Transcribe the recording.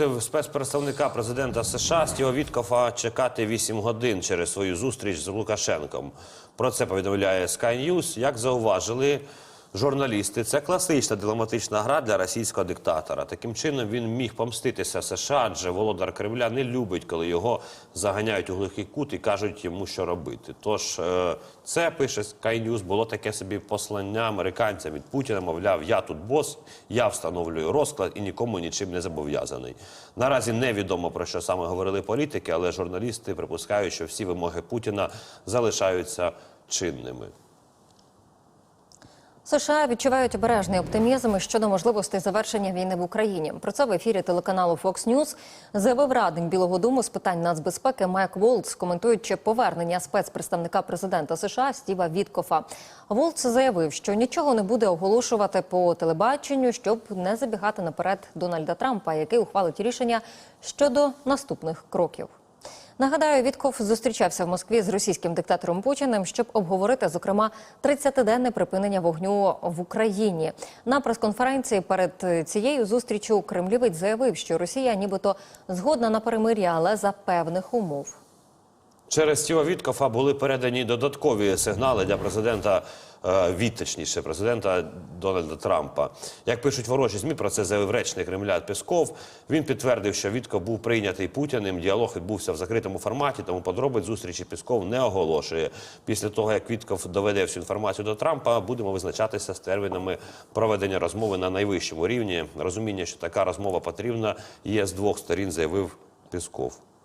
змусив спецпредставника президента США Стіва Віткофа чекати 8 годин через свою зустріч з Лукашенком. Про це повідомляє Sky News. Як зауважили журналісти, це класична дипломатична гра для російського диктатора. Таким чином він міг помститися США, адже володар Кремля не любить, коли його заганяють у глухий кут і кажуть йому, що робити. Тож е, це пише Sky News, було таке собі послання американцям від Путіна. Мовляв, я тут бос, я встановлюю розклад і нікому нічим не зобов'язаний. Наразі невідомо про що саме говорили політики, але журналісти припускають, що всі вимоги Путіна залишаються чинними. США відчувають обережний оптимізм щодо можливостей завершення війни в Україні. Про це в ефірі телеканалу Fox News заявив радник Білого Дому з питань нацбезпеки Майк Волц, коментуючи повернення спецпредставника президента США Стіва Віткофа. Волц заявив, що нічого не буде оголошувати по телебаченню, щоб не забігати наперед Дональда Трампа, який ухвалить рішення щодо наступних кроків. Нагадаю, Вітков зустрічався в Москві з російським диктатором Путіним, щоб обговорити, зокрема, 30-денне припинення вогню в Україні. На прес-конференції перед цією зустрічю кремлівець заявив, що Росія нібито згодна на перемир'я, але за певних умов. Через Стіва Віткофа були передані додаткові сигнали для президента е, від, точніше, президента Дональда Трампа. Як пишуть ворожі змі, про це заявив речник Кремля Пісков. Він підтвердив, що Вітков був прийнятий Путіним. Діалог відбувся в закритому форматі, тому подробиць зустрічі Пісков не оголошує. Після того, як Вітков доведе всю інформацію до Трампа, будемо визначатися з термінами проведення розмови на найвищому рівні. Розуміння, що така розмова потрібна, є з двох сторін, заявив Пісков.